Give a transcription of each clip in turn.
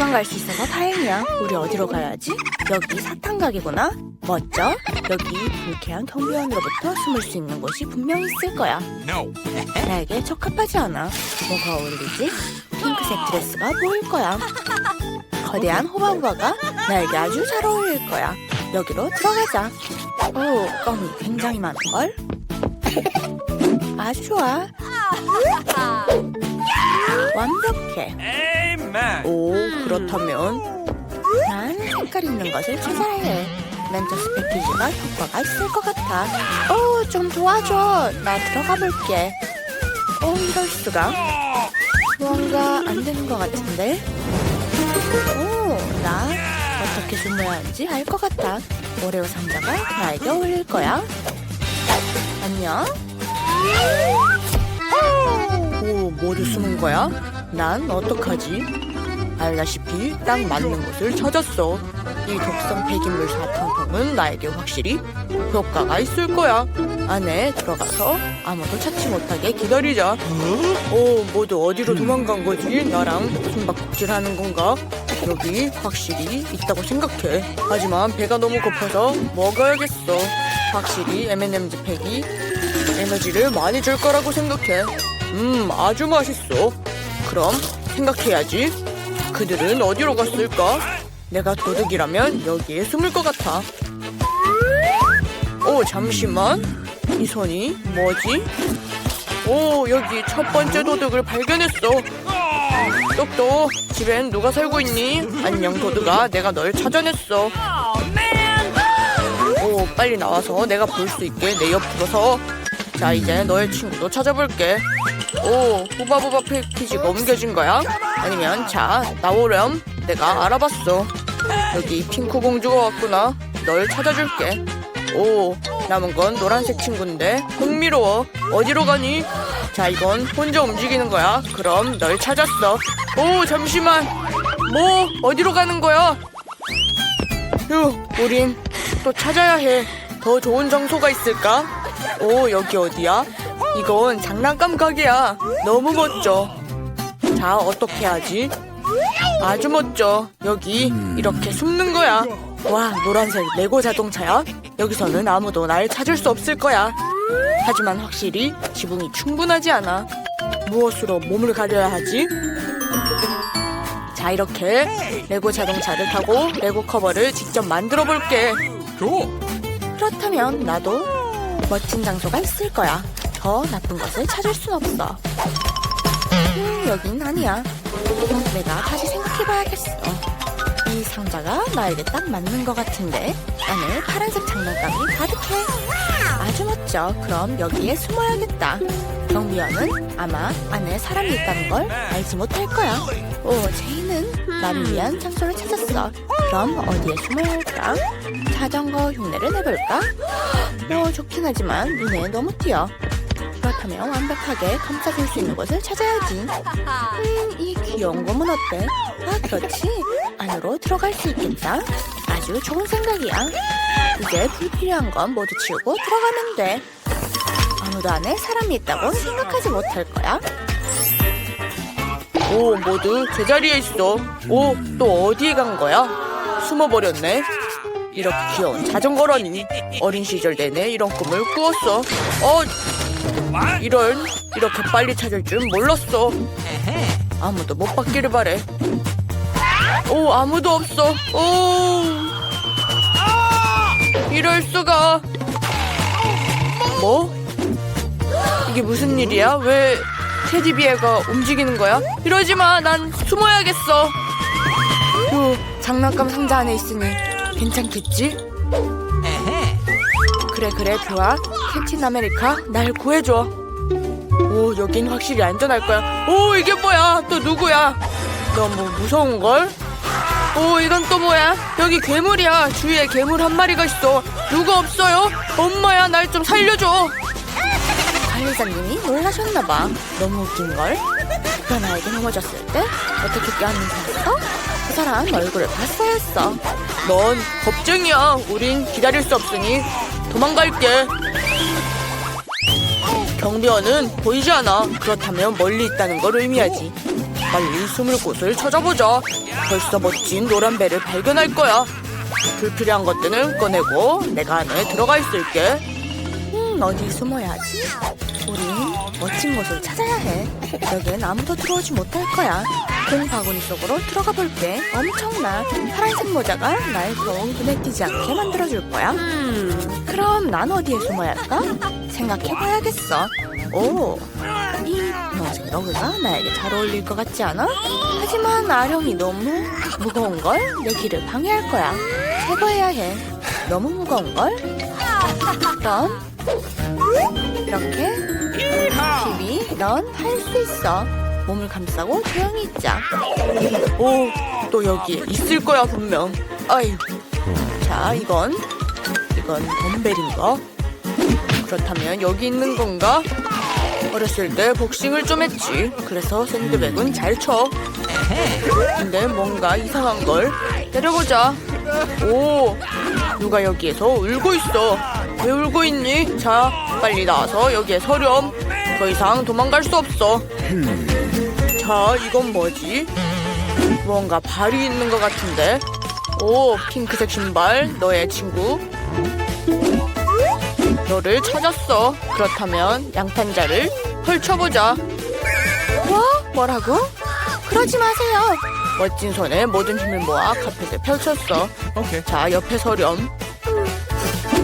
도망갈 수 있어서 다행이야. 우리 어디로 가야지? 여기 사탕 가게구나. 멋져. 여기 불쾌한 경비원으로부터 숨을 수 있는 곳이 분명히 있을 거야. No. 나에게 적합하지 않아. 뭐가 어울리지? 핑크색 드레스가 보일 거야. 거대한 호바호바가 나에게 아주 잘 어울릴 거야. 여기로 들어가자. 오, 껌이 굉장히 많은걸? 아주 좋아. 완벽해. Amen. 오, 그렇다면 난 색깔 있는 것을 찾아야 해. 멘토스 패키지가 효과가 있을 것 같아. 오, 좀 도와줘. 나 들어가 볼게. 오, 이럴 수가. 뭔가 안 되는 것 같은데. 오, 나 어떻게 숨어야 하는지 알 것 같아. 오레오 상자가 나에게 어울릴 거야. 안녕. 오, 모두 숨은 거야? 난 어떡하지? 알다시피 딱 맞는 곳을 찾았어. 이 독성 폐기물 사탕통은 나에게 확실히 효과가 있을 거야. 안에 들어가서 아무도 찾지 못하게 기다리자. 오, 모두 어디로 도망간 거지? 나랑 숨바꼭질 하는 건가? 여기 확실히 있다고 생각해. 하지만 배가 너무 고파서 먹어야겠어. 확실히 M&M's 팩이 에너지를 많이 줄 거라고 생각해. 음, 아주 맛있어. 그럼 생각해야지. 그들은 어디로 갔을까? 내가 도둑이라면 여기에 숨을 것 같아. 오, 잠시만. 이 손이 뭐지? 오, 여기 첫 번째 도둑을 발견했어. 똑똑, 집엔 누가 살고 있니? 안녕, 도둑아. 내가 널 찾아냈어. 오, 빨리 나와서 내가 볼 수 있게 내 옆으로 서. 자, 이제 너의 친구도 찾아볼게. 오, 후바부바 패키지가 옮겨진 거야? 아니면 자, 나오렴. 내가 알아봤어. 여기 핑크 공주가 왔구나. 널 찾아줄게. 오, 남은 건 노란색 친구인데 흥미로워. 어디로 가니? 자, 이건 혼자 움직이는 거야. 그럼 널 찾았어. 오, 잠시만. 뭐, 어디로 가는 거야? 휴, 우린 또 찾아야 해. 더 좋은 장소가 있을까? 오, 여기 어디야? 이건 장난감 가게야. 너무 멋져. 자, 어떻게 하지? 아주 멋져. 여기 이렇게 숨는 거야. 와, 노란색 레고 자동차야? 여기서는 아무도 날 찾을 수 없을 거야. 하지만 확실히 지붕이 충분하지 않아. 무엇으로 몸을 가려야 하지? 자, 이렇게 레고 자동차를 타고 레고 커버를 직접 만들어 볼게. 그렇다면 나도 멋진 장소가 있을 거야. 더 나쁜 것을 찾을 순 없어. 음, 여긴 아니야. 내가 다시 생각해봐야겠어. 이 상자가 나에게 딱 맞는 것 같은데 안에 파란색 장난감이 가득해. 아주 멋져. 그럼 여기에 숨어야겠다. 경비원은 아마 안에 사람이 있다는 걸 알지 못할 거야. 오, 제이는 나를 위한 장소를 찾았어. 그럼 어디에 숨어야 할까? 자전거 흉내를 내볼까? 뭐 좋긴 하지만 눈에 너무 띄어. 그렇다면 완벽하게 감싸줄 수 있는 곳을 찾아야지. 음, 이 귀여운 곰은 어때? 아, 그렇지. 안으로 들어갈 수 있겠다. 아주 좋은 생각이야. 이제 불필요한 건 모두 치우고 들어가면 돼. 아무도 안에 사람이 있다고 생각하지 못할 거야. 오, 모두 제자리에 있어. 오, 또 어디에 간 거야? 숨어버렸네. 이렇게 귀여운 자전거라니. 어린 시절 내내 이런 꿈을 꾸었어. 어, 이런 이렇게 빨리 찾을 줄 몰랐어. 아무도 못 받기를 바래. 오, 아무도 없어. 오, 이럴 수가. 뭐? 이게 무슨 일이야? 왜 테디비에가 움직이는 거야? 이러지 마. 난 숨어야겠어. 휴, 장난감 상자 안에 있으니 괜찮겠지? 그래 그래 좋아. 캡틴 아메리카 날 구해줘. 오 여긴 확실히 안전할 거야. 오 이게 뭐야? 또 누구야? 너무 무서운 걸? 오 이건 또 뭐야? 여기 괴물이야. 주위에 괴물 한 마리가 있어. 누구 없어요? 엄마야 날 좀 살려줘. 관리자님이 놀라셨나봐. 너무 웃긴걸? 누가 나에게 넘어졌을 때 어떻게 껴안는사였어? 그 사람 얼굴을 봤어야 했어. 넌 겁쟁이야. 우린 기다릴 수 없으니 도망갈게. 경비원은 보이지 않아. 그렇다면 멀리 있다는 걸 의미하지. 빨리 숨을 곳을 찾아보자. 벌써 멋진 노란 배를 발견할 거야. 불필요한 것들은 꺼내고 내가 안에 들어가 있을게. 음, 어디 숨어야지? 우린 멋진 곳을 찾아야 해. 여긴 아무도 들어오지 못할 거야. 큰 바구니 속으로 들어가 볼게. 엄청나. 파란색 모자가 날 더욱 눈에 띄지 않게 만들어줄 거야. 그럼 난 어디에 숨어야 할까? 생각해봐야겠어. 오, 이 러그가 나에게 잘 어울릴 것 같지 않아? 하지만 아령이 너무 무거운 걸? 내 길을 방해할 거야. 제거해야 해. 너무 무거운 걸? 그럼 이렇게 피비, 넌 할 수 있어. 몸을 감싸고 조용히 있자. 오, 또 여기 있을 거야 분명. 아이, 자 이건 이건 덤벨인가? 그렇다면 여기 있는 건가? 어렸을 때 복싱을 좀 했지. 그래서 샌드백은 잘 쳐. 근데 뭔가 이상한 걸 때려보자. 오, 누가 여기에서 울고 있어. 왜 울고 있니? 자, 빨리 나와서 여기에 서렴. 더 이상 도망갈 수 없어. 자, 이건 뭐지? 뭔가 발이 있는 것 같은데. 오, 핑크색 신발, 너의 친구. 너를 찾았어. 그렇다면 양탄자를 펼쳐보자. 뭐? 뭐라고? 그러지 마세요. 멋진 손에 모든 힘을 모아 카펫을 펼쳤어. Okay. 자, 옆에 서렴.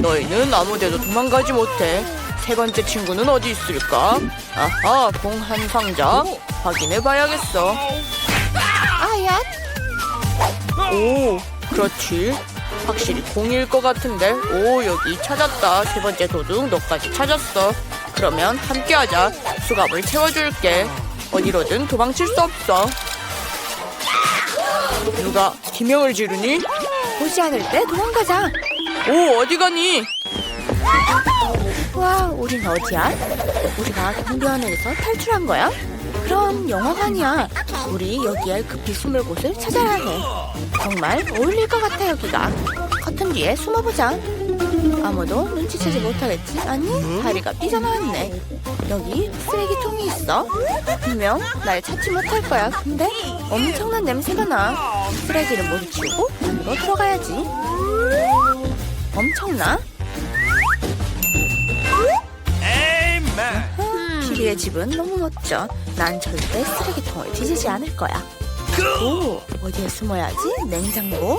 너희는 아무데도 도망가지 못해. 세 번째 친구는 어디 있을까? 아하, 공 한 상자. 확인해 봐야겠어. 아야. 오, 그렇지. 확실히 공일 것 같은데. 오, 여기 찾았다. 세 번째 도둑 너까지 찾았어. 그러면 함께하자. 수갑을 채워줄게. 어디로든 도망칠 수 없어. 누가 기명을 지르니? 보지 않을 때 도망가자. 오, 어디 가니? 와, 우린 어디야? 우리가 경비원에서 탈출한 거야? 그럼 영화관이야. 우리 여기에 급히 숨을 곳을 찾아야 해. 정말 어울릴 것 같아 여기가. 커튼 뒤에 숨어보자. 아무도 눈치채지 못하겠지? 아니, 다리가 삐져나왔네. 여기 쓰레기통이 있어. 분명 날 찾지 못할 거야. 근데 엄청난 냄새가 나. 쓰레기를 모두 치우고 안으로 들어가야지. 엄청나? 피비의 집은 너무 멋져. 난 절대 쓰레기통을 뒤지지 않을 거야. 오, 어디에 숨어야지? 냉장고?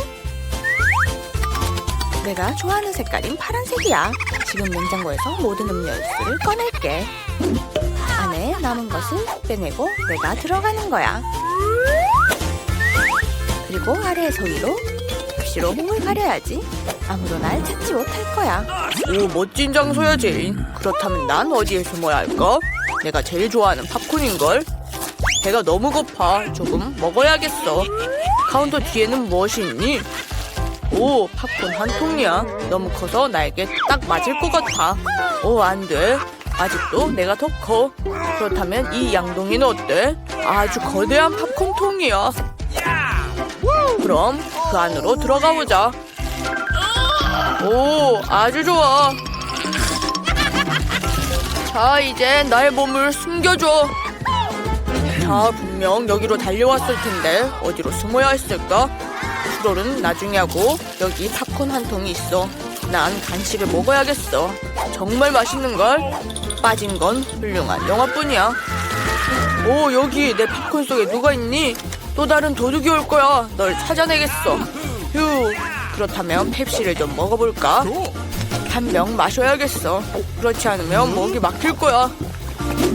내가 좋아하는 색깔인 파란색이야. 지금 냉장고에서 모든 음료수를 꺼낼게. 안에 남은 것을 빼내고 내가 들어가는 거야. 그리고 아래에서 위로 접시로 몸을 가려야지. 아무도 날 찾지 못할 거야. 오, 멋진 장소야, 제인. 그렇다면 난 어디에 숨어야 할까? 내가 제일 좋아하는 팝콘인걸? 배가 너무 고파. 조금 먹어야겠어. 카운터 뒤에는 무엇이 있니? 오, 팝콘 한 통이야. 너무 커서 나에게 딱 맞을 것 같아. 오, 안 돼. 아직도 내가 더 커. 그렇다면 이 양동이는 어때? 아주 거대한 팝콘 통이야. 그럼 그 안으로 들어가 보자. 오, 아주 좋아. 자, 이제 나의 몸을 숨겨줘. 자, 분명 여기로 달려왔을 텐데 어디로 숨어야 했을까? 프롤은 나중에 하고 여기 팝콘 한 통이 있어. 난 간식을 먹어야겠어. 정말 맛있는 걸. 빠진 건 훌륭한 영화뿐이야. 오, 여기 내 팝콘 속에 누가 있니? 또 다른 도둑이 올 거야. 널 찾아내겠어. 휴. 그렇다면 펩시를 좀 먹어볼까? 한 병 마셔야겠어. 그렇지 않으면 목이 막힐 거야.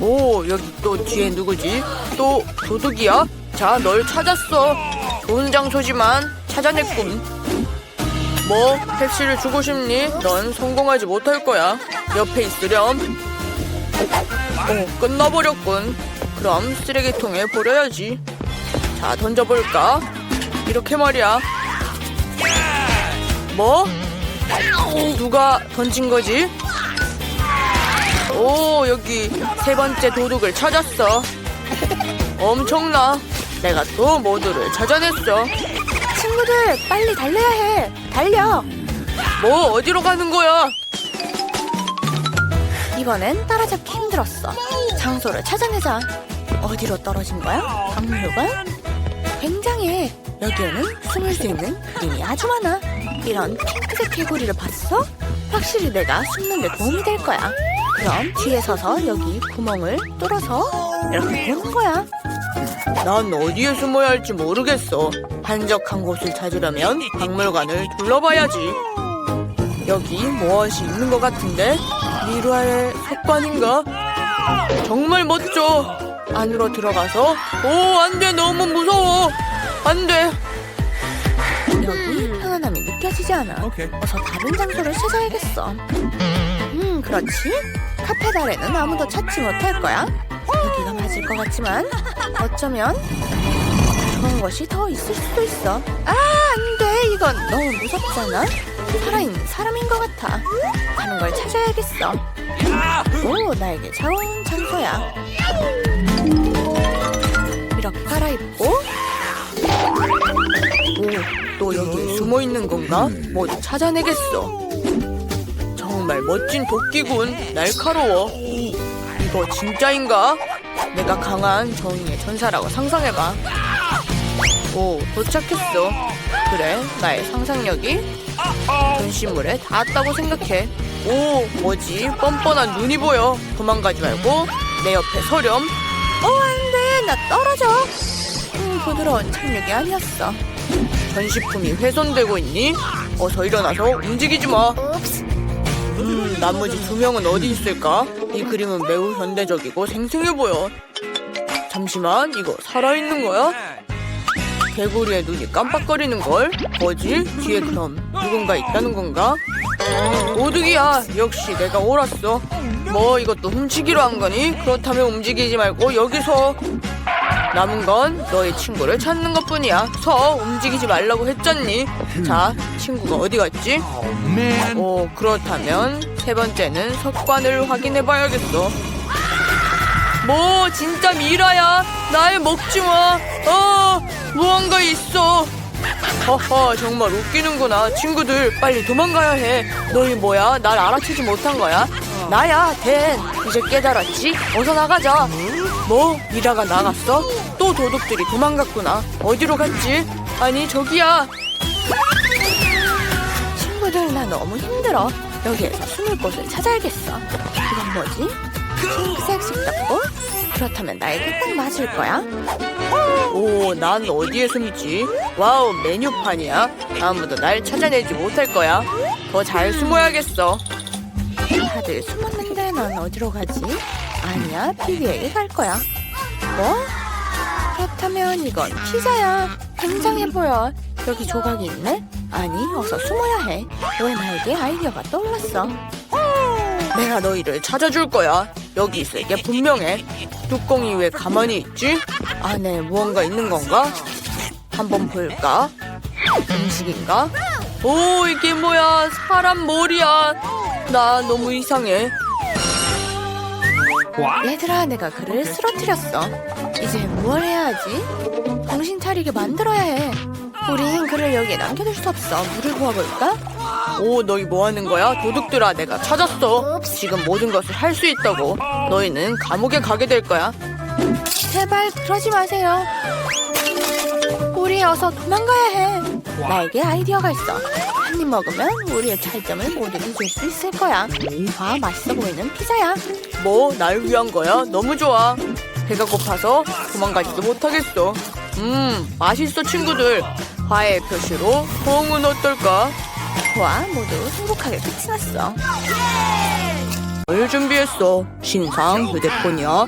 오, 여기 또 뒤에 누구지? 또 도둑이야? 자, 널 찾았어. 좋은 장소지만 찾아냈군. 뭐, 펩시를 주고 싶니? 넌 성공하지 못할 거야. 옆에 있으렴. 오, 끝나버렸군. 그럼 쓰레기통에 버려야지. 자, 던져볼까? 이렇게 말이야. 뭐? 누가 던진 거지? 오, 여기 세 번째 도둑을 찾았어. 엄청나. 내가 또 모두를 찾아냈어. 친구들, 빨리 달려야 해. 달려. 뭐, 어디로 가는 거야? 이번엔 따라잡기 힘들었어. 장소를 찾아내자. 어디로 떨어진 거야? 박물관? 굉장해. 여기에는 숨을 수 있는 그림이 아주 많아. 이런 핑크색 개구리를 봤어? 확실히 내가 숨는 데 도움이 될 거야. 그럼 뒤에 서서 여기 구멍을 뚫어서 이렇게 보는 거야. 난 어디에 숨어야 할지 모르겠어. 한적한 곳을 찾으려면 박물관을 둘러봐야지. 여기 무엇이 있는 것 같은데? 미라의 석관인가? 정말 멋져. 안으로 들어가서 오 안 돼 너무 무서워. 안돼. 여기 편안함이 느껴지지 않아. Okay. 어서 다른 장소를 찾아야겠어. 음, 그렇지. 카페 달에는 아무도 찾지 못할 거야. 여기가 맞을 것 같지만 어쩌면 그런 것이 더 있을 수도 있어. 아, 안 돼. 이건 너무 무섭잖아. 살아있는 사람인 것 같아. 다른 걸 찾아야겠어. 오, 나에게 좋은 장소야. 이렇게 갈아입고 오, 또 여기 숨어 있는 건가? 모두 찾아내겠어. 정말 멋진 도끼군. 날카로워. 이거 진짜인가? 내가 강한 정의의 전사라고 상상해봐. 오, 도착했어. 그래, 나의 상상력이 전시물에 닿았다고 생각해. 오, 뭐지? 뻔뻔한 눈이 보여. 도망가지 말고 내 옆에 서렴. 어, 안 돼. 나 떨어져. 음, 부드러운 착륙이 아니었어. 전시품이 훼손되고 있니? 어서 일어나서 움직이지 마. 음, 나머지 두 명은 어디 있을까? 이 그림은 매우 현대적이고 생생해 보여. 잠시만, 이거 살아있는 거야? 개구리의 눈이 깜빡거리는 걸? 뭐지? 뒤에 그럼 누군가 있다는 건가? 도둑이야. 역시 내가 옳았어. 뭐 이것도 훔치기로 한 거니? 그렇다면 움직이지 말고 여기서 남은 건 너의 친구를 찾는 것 뿐이야. 서 움직이지 말라고 했잖니. 자, 친구가 어디 갔지? 오, 그렇다면 세 번째는 석관을 확인해 봐야겠어. 뭐, 진짜 미라야. 날 먹지 마. 어, 무언가 있어. 허허, 정말 웃기는구나. 친구들, 빨리 도망가야 해. 너희 뭐야? 날 알아채지 못한 거야? 나야, 댄. 이제 깨달았지? 어서 나가자. 뭐? 미라가 나갔어? 또 도둑들이 도망갔구나. 어디로 갔지? 아니, 저기야. 친구들 나 너무 힘들어. 여기에서 숨을 곳을 찾아야겠어. 이건 뭐지? 핑크색 식탁보? 그렇다면 나에게 딱 맞을 거야. 오, 난 어디에 숨지? 와우, 메뉴판이야. 아무도 날 찾아내지 못할 거야. 더 잘 숨어야겠어. 다들 숨었는데 넌 어디로 가지? 아니야, 피비에게 갈 거야. 뭐? 그렇다면 이건 피자야. 굉장해 보여. 여기 조각이 있네? 아니, 어서 숨어야 해. 왜 나에게 아이디어가 떠올랐어? 내가 너희를 찾아줄 거야. 여기 있을 게 분명해. 뚜껑이 왜 가만히 있지? 안에 무언가 있는 건가? 한번 볼까? 음식인가? 오, 이게 뭐야? 사람 머리야. 나 너무 이상해. What? 얘들아, 내가 그를 쓰러뜨렸어. 이제 뭘 해야 하지? 정신 차리게 만들어야 해. 우린 그를 여기에 남겨둘 수 없어. 물을 부어볼까? 오, 너희 뭐 하는 거야? 도둑들아, 내가 찾았어. 지금 모든 것을 할 수 있다고. 너희는 감옥에 가게 될 거야. 제발 그러지 마세요. 우리 어서 도망가야 해. 나에게 아이디어가 있어. 한 입 먹으면 우리의 차이점을 모두 잊을 수 있을 거야. 와, 맛있어 보이는 피자야. 뭐, 날 위한 거야? 너무 좋아. 배가 고파서 도망가지도 못하겠어. 음, 맛있어, 친구들. 화해의 표시로 호응은 어떨까? 와, 모두 행복하게 끝이 났어. 뭘 준비했어? 신상 휴대폰이야?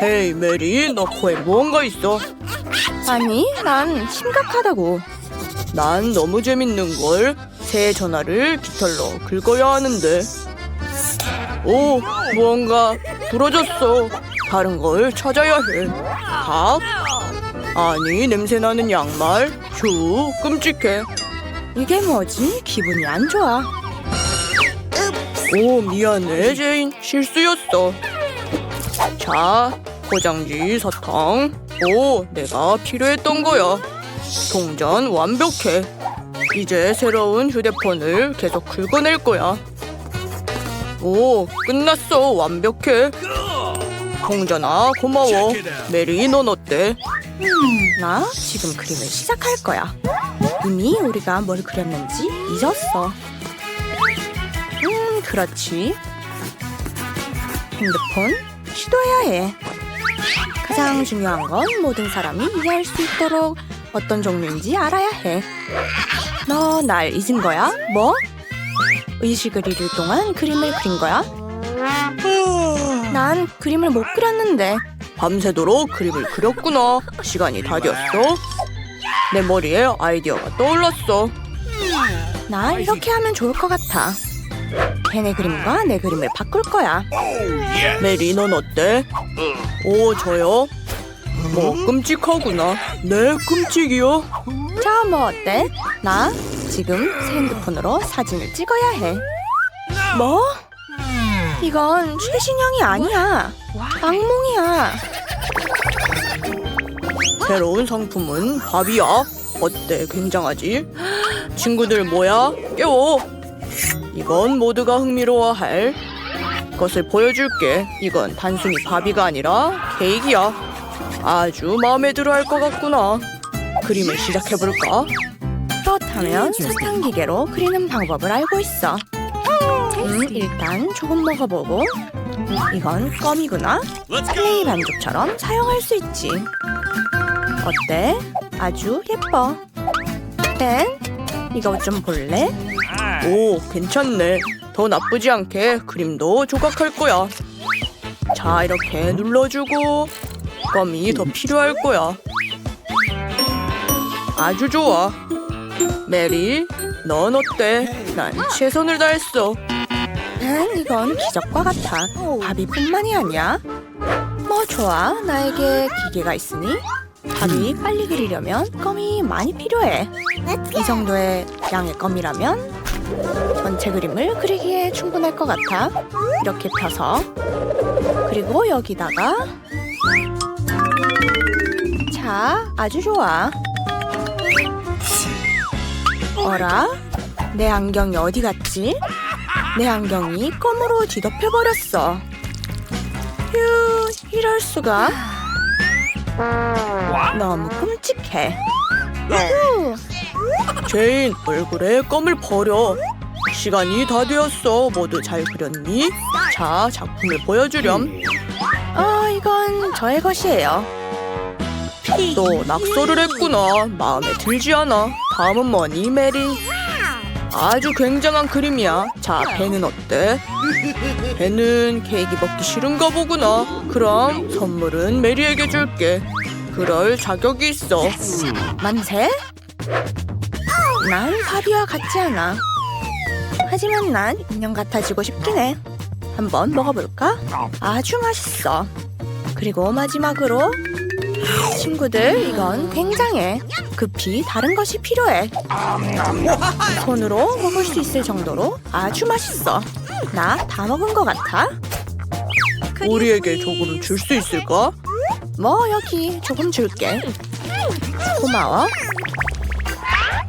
헤이, 메리, 너 코에 무언가 있어? 아니, 난 심각하다고. 난 너무 재밌는 걸. 새 전화를 깃털로 긁어야 하는데. 오, 무언가 부러졌어. 다른 걸 찾아야 해. 각? 아니, 냄새 나는 양말. 휴, 끔찍해. 이게 뭐지? 기분이 안 좋아. 오, 미안해, 제인. 실수였어. 자, 포장지 사탕. 오, 내가 필요했던 거야. 동전 완벽해. 이제 새로운 휴대폰을 계속 긁어낼 거야. 오, 끝났어. 완벽해. 형전아 고마워. 메리 넌 어때? 나 지금 그림을 시작할 거야. 이미 우리가 뭘 그렸는지 잊었어. 음, 그렇지. 핸드폰 시도해야 해. 가장 중요한 건 모든 사람이 이해할 수 있도록 어떤 종류인지 알아야 해. 너 날 잊은 거야? 뭐? 의식을 잃을 동안 그림을 그린 거야? 난 그림을 못 그렸는데. 밤새도록 그림을 그렸구나. 시간이 다 되었어. 내 머리에 아이디어가 떠올랐어. 나 이렇게 하면 좋을 것 같아. 걔네 그림과 내 그림을 바꿀 거야. 메리 넌 어때? 오 저요? 뭐 끔찍하구나. 네 끔찍이요. 자 뭐 어때? 나 지금 새 핸드폰으로 사진을 찍어야 해. 뭐? 이건 최신형이 아니야. 악몽이야. 새로운 상품은 밥이야. 어때? 굉장하지? 친구들 뭐야? 깨워. 이건 모두가 흥미로워할 것을 보여줄게. 이건 단순히 바비가 아니라 케이크야. 아주 마음에 들어 할 것 같구나. 그림을 시작해볼까? 그렇다면 사탕 기계로 그리는 방법을 알고 있어. 음, 일단 조금 먹어보고. 이건 껌이구나. 플레이 반죽처럼 사용할 수 있지. 어때? 아주 예뻐. 땐 이거 좀 볼래? 오, 괜찮네. 더 나쁘지 않게 그림도 조각할 거야. 자, 이렇게 눌러주고 껌이 더 필요할 거야. 아주 좋아. 메리, 넌 어때? 난 최선을 다했어. 난 이건 기적과 같아. 바비뿐만이 아니야. 뭐 좋아, 나에게 기계가 있으니 바비 빨리 그리려면 껌이 많이 필요해. 이 정도의 양의 껌이라면 전체 그림을 그리기에 충분할 것 같아. 이렇게 펴서 그리고 여기다가 자, 아주 좋아. 어라? 내 안경이 어디 갔지? 내 안경이 껌으로 뒤덮여 버렸어. 휴, 이럴 수가. 너무 끔찍해. 휴. 제인, 얼굴에 껌을 버려. 시간이 다 되었어. 모두 잘 그렸니? 자, 작품을 보여주렴. 아, 이건 저의 것이에요. 또 낙서를 했구나. 마음에 들지 않아. 다음은 뭐니, 메리? 아주 굉장한 그림이야. 자, 배는 어때? 배는 케이크 먹기 싫은가 보구나. 그럼 선물은 메리에게 줄게. 그럴 자격이 있어. 만세? 난 바비와 같지 않아. 하지만 난 인형 같아지고 싶긴 해. 한번 먹어볼까? 아주 맛있어. 그리고 마지막으로 친구들 이건 굉장해. 급히 다른 것이 필요해. 손으로 먹을 수 있을 정도로 아주 맛있어. 나 다 먹은 것 같아. 우리에게 조금 줄 수 있을까? 뭐 여기 조금 줄게. 고마워.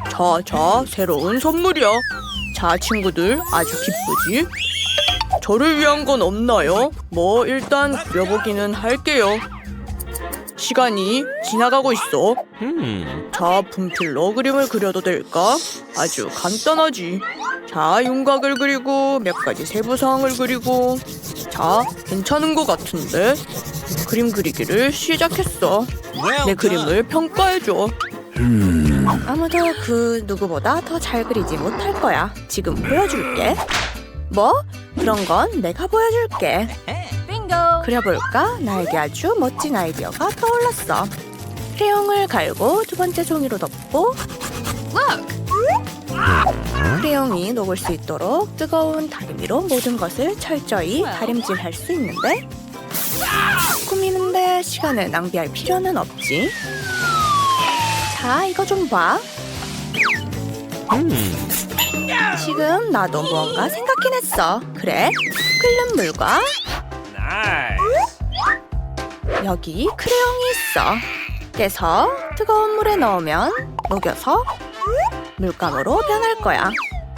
자, 자, 새로운 선물이야. 자, 친구들 아주 기쁘지? 저를 위한 건 없나요? 뭐 일단 그려보기는 할게요. 시간이 지나가고 있어. 자, 분필로 그림을 그려도 될까? 아주 간단하지. 자, 윤곽을 그리고 몇 가지 세부 사항을 그리고 자, 괜찮은 것 같은데? 그림 그리기를 시작했어. 내 그림을 평가해줘. 아무도 그 누구보다 더 잘 그리지 못할 거야. 지금 보여줄게. 뭐? 그런 건 내가 보여줄게. 그려볼까? 나에게 아주 멋진 아이디어가 떠올랐어. 크레용을 갈고 두 번째 종이로 덮고 크레용이 녹을 수 있도록 뜨거운 다리미로 모든 것을 철저히 다림질할 수 있는데 꾸미는데 시간을 낭비할 필요는 없지. 자, 이거 좀 봐. 지금 나도 무언가 생각해냈어. 그래, 끓는 물과 여기 크레용이 있어. 깨서 뜨거운 물에 넣으면 녹여서 물감으로 변할 거야.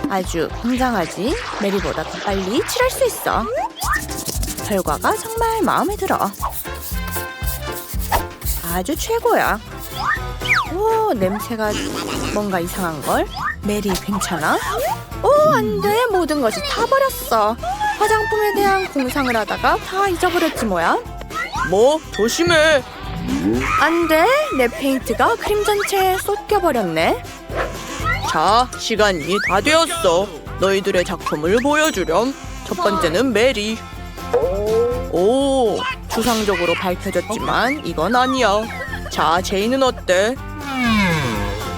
아주 굉장하지? 메리보다 더 빨리 칠할 수 있어. 결과가 정말 마음에 들어. 아주 최고야. 오, 냄새가 뭔가 이상한 걸. 메리 괜찮아? 오, 안 돼. 모든 것이 타버렸어. 화장품에 대한 공상을 하다가 다 잊어버렸지 뭐야. 뭐? 조심해. 안 돼. 내 페인트가 크림 전체에 쏟겨버렸네. 자, 시간이 다 되었어. 너희들의 작품을 보여주렴. 첫 번째는 메리. 오, 추상적으로 밝혀졌지만 이건 아니야. 자, 제이는 어때?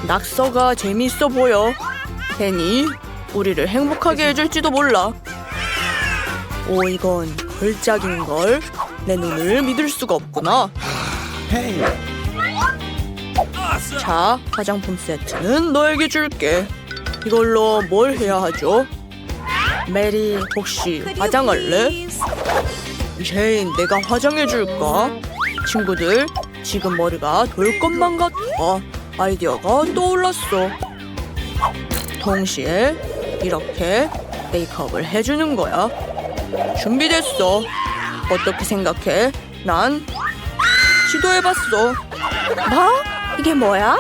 낙서가 재미있어 보여. 괜히 우리를 행복하게 해줄지도 몰라. 오, 이건 걸작인걸? 내 눈을 믿을 수가 없구나. 자, 화장품 세트는 너에게 줄게. 이걸로 뭘 해야 하죠? 메리, 혹시 화장할래? 제인, 내가 화장해줄까? 친구들, 지금 머리가 돌 것만 같아. 아이디어가 떠올랐어. 동시에 이렇게 메이크업을 해주는 거야. 준비됐어. 어떻게 생각해? 난 시도해봤어. 뭐? 이게 뭐야?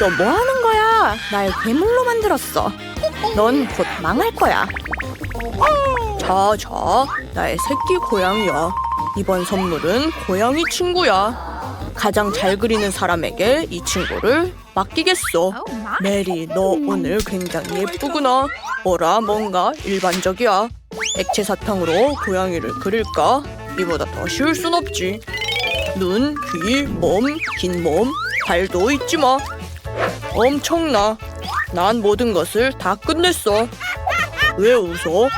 너 뭐 하는 거야? 날 괴물로 만들었어. 넌 곧 망할 거야. 자, 자, 나의 새끼 고양이야. 이번 선물은 고양이 친구야. 가장 잘 그리는 사람에게 이 친구를 맡기겠어. 메리, 너 오늘 굉장히 예쁘구나. 뭐라 뭔가 일반적이야. 액체 사탕으로 고양이를 그릴까? 이보다 더 쉬울 순 없지. 눈, 귀, 몸, 긴 몸, 발도 잊지 마. 엄청나. 난 모든 것을 다 끝냈어. 왜 웃어?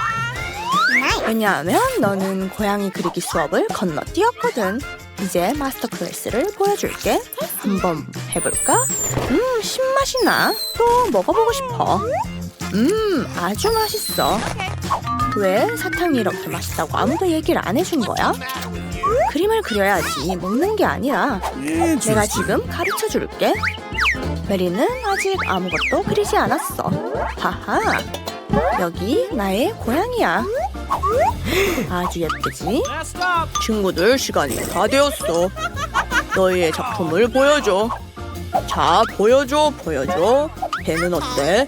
왜냐하면 너는 고양이 그리기 수업을 건너뛰었거든. 이제 마스터 클래스를 보여줄게. 한번 해볼까? 음, 신맛이 나. 또 먹어보고 싶어. 음, 아주 맛있어. 왜 사탕이 이렇게 맛있다고 아무도 얘기를 안 해준 거야? 그림을 그려야지 먹는 게 아니라 내가 지금 가르쳐 줄게. 메리는 아직 아무것도 그리지 않았어. 하하. 여기 나의 고양이야. 아주 예쁘지? 친구들 시간이 다 되었어. 너희의 작품을 보여줘. 자, 보여줘, 보여줘. 배는 어때?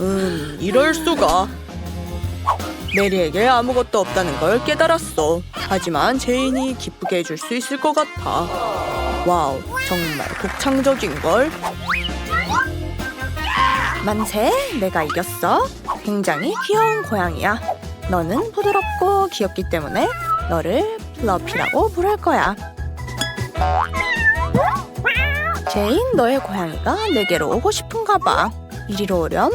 음, 이럴 수가. 메리에게 아무것도 없다는 걸 깨달았어. 하지만 제인이 기쁘게 해줄 수 있을 것 같아. 와우, 정말 독창적인 걸. 만세, 내가 이겼어. 굉장히 귀여운 고양이야. 너는 부드럽고 귀엽기 때문에 너를 플러피라고 부를 거야. 제인, 너의 고양이가 내게로 오고 싶은가 봐. 이리로 오렴.